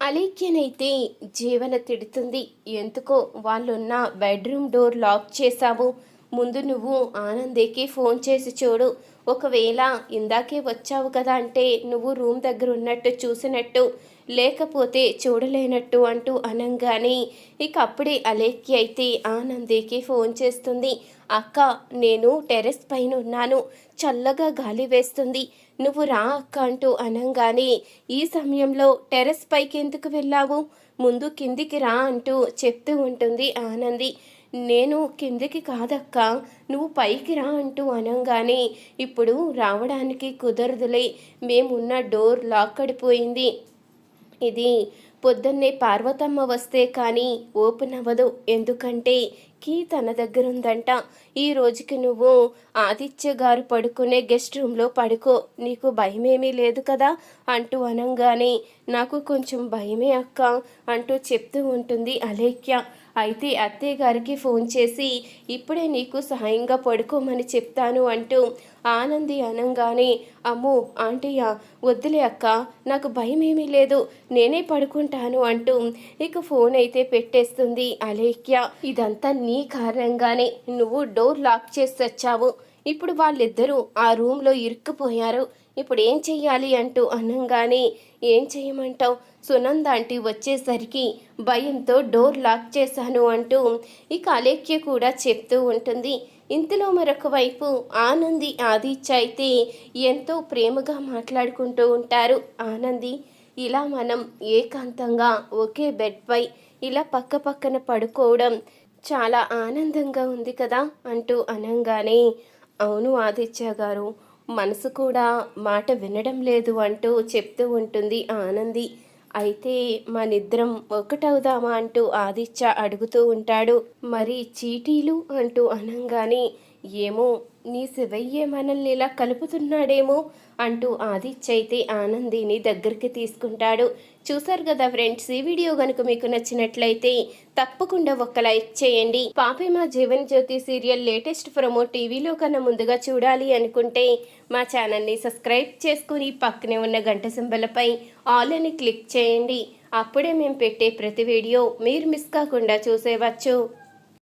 అలేఖ్యనైతే జీవన తిడుతుంది. ఎందుకో వాళ్ళున్న బెడ్రూమ్ డోర్ లాక్ చేశావు. ముందు నువ్వు ఆనందేకి ఫోన్ చేసి చూడు. ఒకవేళ ఇందాకే వచ్చావు కదా అంటే నువ్వు రూమ్ దగ్గర ఉన్నట్టు చూసినట్టు లేకపోతే చూడలేనట్టు అంటూ అనంగానే ఇక అప్పుడే అలేఖ్య అయితే ఆనందికి ఫోన్ చేస్తుంది. అక్క నేను టెర్రస్ పైన ఉన్నాను. చల్లగా గాలి వేస్తుంది. నువ్వు రా అక్క అంటూ అనంగానే ఈ సమయంలో టెర్రస్ పైకి ఎందుకు వెళ్ళావు? ముందు కిందికి రా అంటూ చెప్తూ ఉంటుంది ఆనంది. నేను కిందికి కాదక్క. నువ్వు పైకి రా అంటూ అనంగానే ఇప్పుడు రావడానికి కుదరదులే. మేమున్న డోర్ లాక్కడిపోయింది ఇది. పొద్దున్నే పార్వతమ్మ వస్తే కానీ ఓపెన్ అవ్వదు. ఎందుకంటే కీ తన దగ్గర ఉందంట. ఈ రోజుకి నువ్వు ఆదిత్య గారు పడుకునే గెస్ట్ రూమ్లో పడుకో. నీకు భయమేమీ లేదు కదా? అంటూ అనంగానే నాకు కొంచెం భయమే అక్క అంటూ చెప్తూ ఉంటుంది అలేఖ్య. అయితే అత్తయ్య గారికి ఫోన్ చేసి ఇప్పుడే నీకు సహాయంగా పడుకోమని చెప్తాను అంటూ ఆనంది అనంగానే అమ్మో ఆంటీయా వద్దులే అక్క నాకు భయం ఏమీ లేదు నేనే పడుకుంటాను అంటూ ఇక ఫోన్ అయితే పెట్టేస్తుంది అలేఖ్య. ఇదంతా నీ కారణంగానే నువ్వు డోర్ లాక్ చేసి వచ్చావు. ఇప్పుడు వాళ్ళిద్దరూ ఆ రూమ్లో ఇరుక్కుపోయారు. ఇప్పుడు ఏం చెయ్యాలి అంటూ అనంగానే ఏం చేయమంటావు సునంద ఆంటీ వచ్చేసరికి భయంతో డోర్ లాక్ చేశాను అంటూ ఇక అలేఖ్య కూడా చెప్తూ ఉంటుంది. ఇంతలో మరొక వైపు ఆనంది ఆదిత్య అయితే ఎంతో ప్రేమగా మాట్లాడుకుంటూ ఉంటారు. ఆనంది ఇలా మనం ఏకాంతంగా ఒకే బెడ్పై ఇలా పక్క పక్కన పడుకోవడం చాలా ఆనందంగా ఉంది కదా అంటూ అనంగానే అవును ఆదిత్య గారు మనసు కూడా మాట వినడం లేదు అంటూ చెప్తూ ఉంటుంది ఆనంది. అయితే మనిద్దరం ఒకటవుదామా? అంటూ ఆదిత్య అడుగుతూ ఉంటాడు. మరి చీటీలు? అంటూ అనంగానే ఏమో నీ శివయ్యే మనల్ని ఇలా కలుపుతున్నాడేమో అంటూ ఆదిత్యైతే ఆనందిని దగ్గరికి తీసుకుంటాడు. చూసారు కదా ఫ్రెండ్స్ ఈ వీడియో కనుక మీకు నచ్చినట్లయితే తప్పకుండా ఒక్క లైక్ చేయండి. పాపే మా Jeevan Jyothi serial latest promo టీవీలో కన్నా ముందుగా చూడాలి అనుకుంటే మా ఛానల్ని సబ్స్క్రైబ్ చేసుకుని పక్కనే ఉన్న గంట సింబలపై ఆల్ అని క్లిక్ చేయండి. అప్పుడే మేము పెట్టే ప్రతి వీడియో మీరు మిస్ కాకుండా చూసేవచ్చు.